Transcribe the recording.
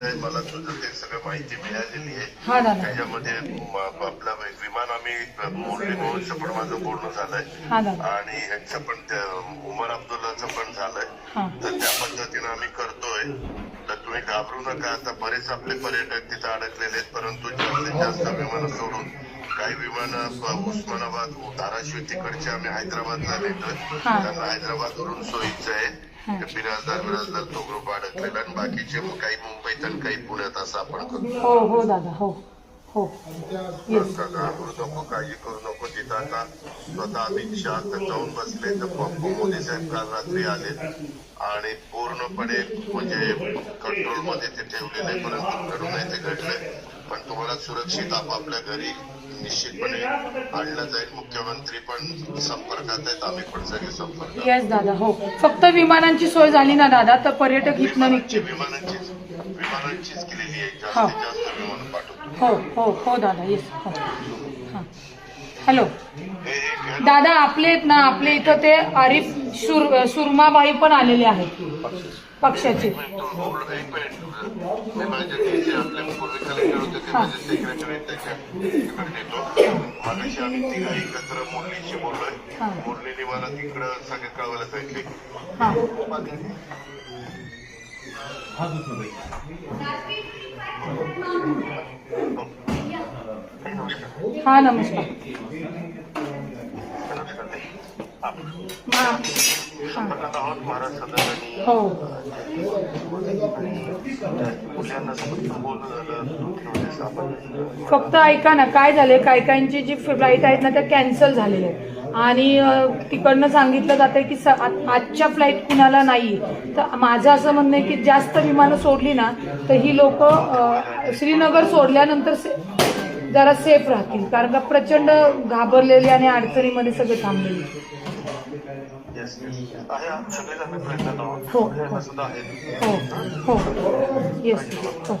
मला तुझं ते सगळं माहिती मिळालेली आहे हा दादा. त्याच्यामध्ये आपलं विमान आम्ही मोरली मोहनचं पण माझं बोलणं झालंय. हा दादा. आणि ह्यांचं पण त्या उमर अब्दुल्लाचं पण झालंय. तर त्या पद्धतीनं आम्ही करतोय. तर तुम्ही घाबरू नका. आता बरेच आपले पर्यटक तिथं अडकलेले आहेत परंतु जास्तीत जास्त विमानं सोडून काही विमानं उस्मानाबाद धाराशिव तिकडचे आम्ही हैदराबादला नेतोय. त्यांना हैदराबाद वरून सोयीचं आहे. बिराजदार बिराजदार तो ग्रुप अडकलेला आणि बाकीचे काही मुंबईत आणि काही पुण्यात असं आपण करतो हो हो दादा हो हो. येस घाबरू नको काळजी करू नको तिथं आता स्वतः अमित शहा तर जाऊन बसले तर पप्पू मोदी साहेब काल रात्री आले आणि पूर्णपणे म्हणजे कंट्रोलमध्ये ते ठेवलेले परंतु घडून ते घडलंय पण तुम्हाला सुरक्षित आपापल्या घरी निश्चितपणे आणलं जाईल. मुख्यमंत्री पण संपर्कात आहेत आम्ही पण सगळे संपर्कात येस दादा हो. फक्त विमानांची सोय झाली ना दादा तर पर्यटक इथनं विमानांची निघतील विमानांचीच विमानांचीच केलेली आहे. जास्तीत जास्त विमान पाठवतो. हो हो हो दादा येस हो. हां. हॅलो. दादा आपले आहेत ना आपले इथं ते आरिफ सुर सुरमाबाई पण आलेले आहेत. पक्षाचे. एक झालं थोडेसं आपण फक्त ऐका ना काय झालंय? काय काहींची जी फ्लाईट आहेत ना त्या कॅन्सल झालेल्या आहेत. आणि तिकडनं सांगितलं जातंय की स- आजच्या फ्लाईट कुणाला नाही. तर माझं असं म्हणणं आहे की जास्त विमानं सोडली ना तर ही लोक श्रीनगर सोडल्यानंतर जरा सेफ राहतील. कारण का प्रचंड घाबरलेली आणि अडचणीमध्ये सगळे थांबलेले. हो. आहे. हो. हो. येस हो.